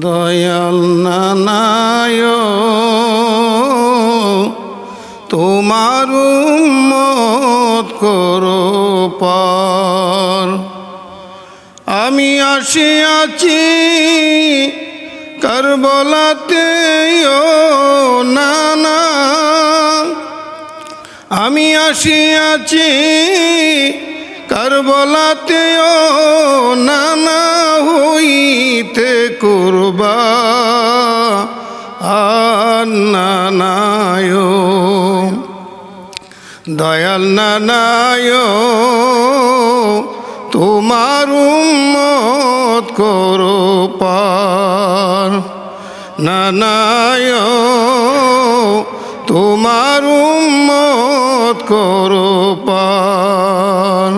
দয়াল নানায় তোমার মত করো পার। আমি আসিয়াছি কারবলাতে নানা। আমি আসিয়াছি কারবলাতে ও নানা হইতে করবা, আর নানায় দয়াল নানায় তোমার উম্মত করো পার। নানায় তোমার উম্মত করো পার।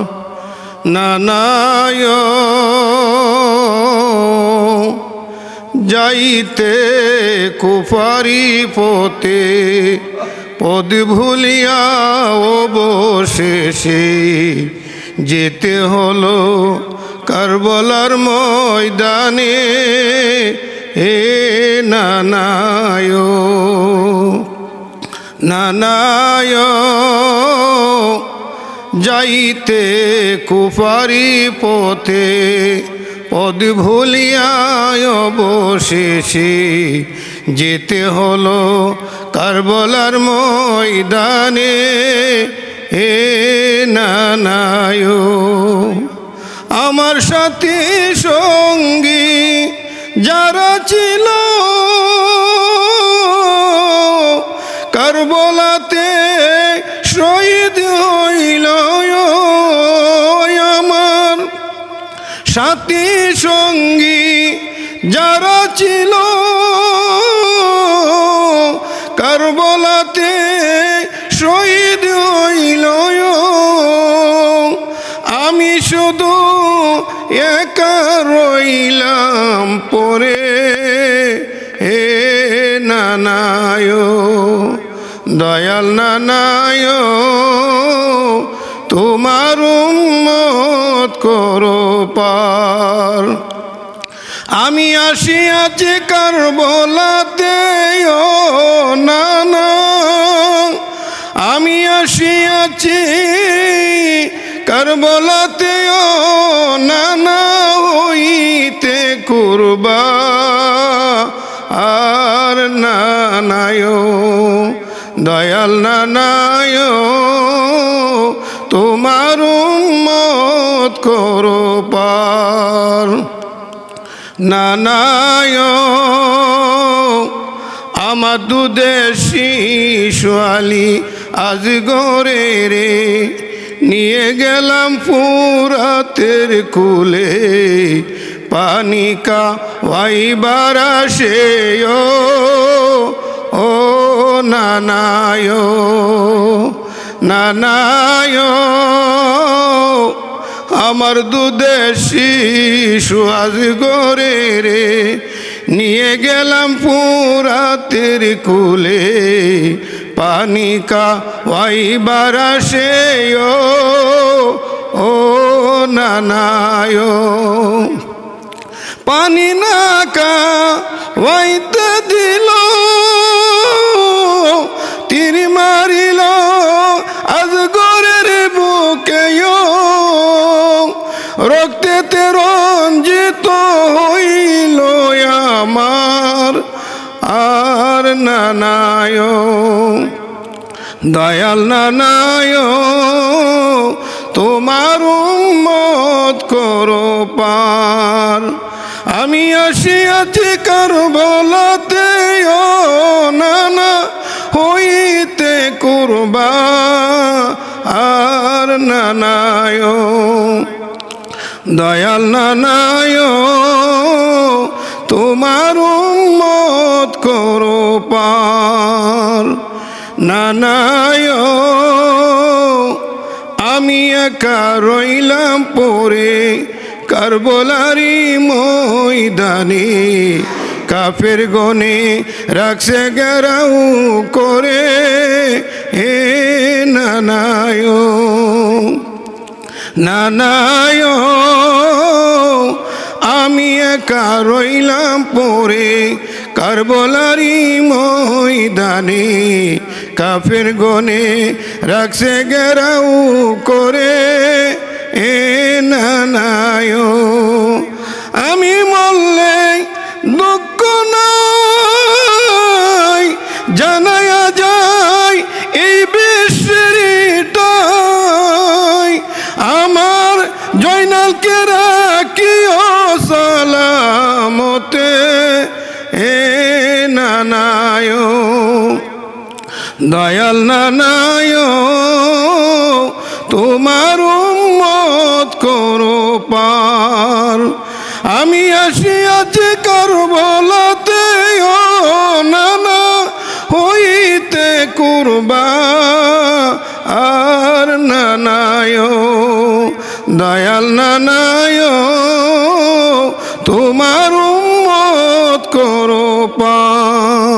নানায় যাইতে কুফারি পথে পদ ভুলিয়া অবশেষে যেতে হলো কারবলার ময়দানে। এ নানায় নানায় যাইতে কুফারি পথে পদ ভুলিয়ায় অবশেষে যেতে হলো কারবলার ময়দানে। হে নানায়, আমার সাথে সঙ্গী যারা ছিল সাথী সঙ্গী যারা ছিল কারবলাতে শহীদ হইল আমি শুধু একা রইলাম পরে। হে নানায়, দয়াল নানায় তোমার উম্মত করো পার। আমি আসিয়াছি কার বলাতে ও নানা, আমি আসিয়াছি কার বলাতে ও নানা হইতে করবা, আর না নানায় দয়াল নানায় তোমার উম্মত করো পার। নানায়, আমার দুধের শিশালি আজ গরে রে। নিয়ে গেলাম পুরাতের কুলে পানিকা ওয়াইবার আসে ও নানায় নানায়, আমার শিশু আজ গরে রে। নিয়ে গেলাম পুরাতের কুলে পানিকা ওয়াইবার আসে ও ও নানায়। পানি নাকা ওয়াইতে নানায় দয়াল নানায় তোমার উম্মত করো পার। আমি আসিয়াছি কার বলতে নানা, হইতে করবা। আর নানায় দয়াল নানায় তোমার উম্মত করো পার। নানায় আমি একা রইলাম পরে কারবলারি ময়দানে। কাফের গনে রাখছে গেরাউ করে। হে নানায় নানায় আমি একা রইলাম পরে কারবলারি ময়দানে। কাফের গনে রাখছে গেরাউ করে। এ নানায় আমি মরলে দুঃখ নাই। জানায়া যায় এ নানায় দয়াল নানায় তোমার উম্মত করো পার। আমি আসিয়াছি কারবলাতে ও নানা হইতে কুরবা, আর নানায় দয়াল নানায় তোমার করো পার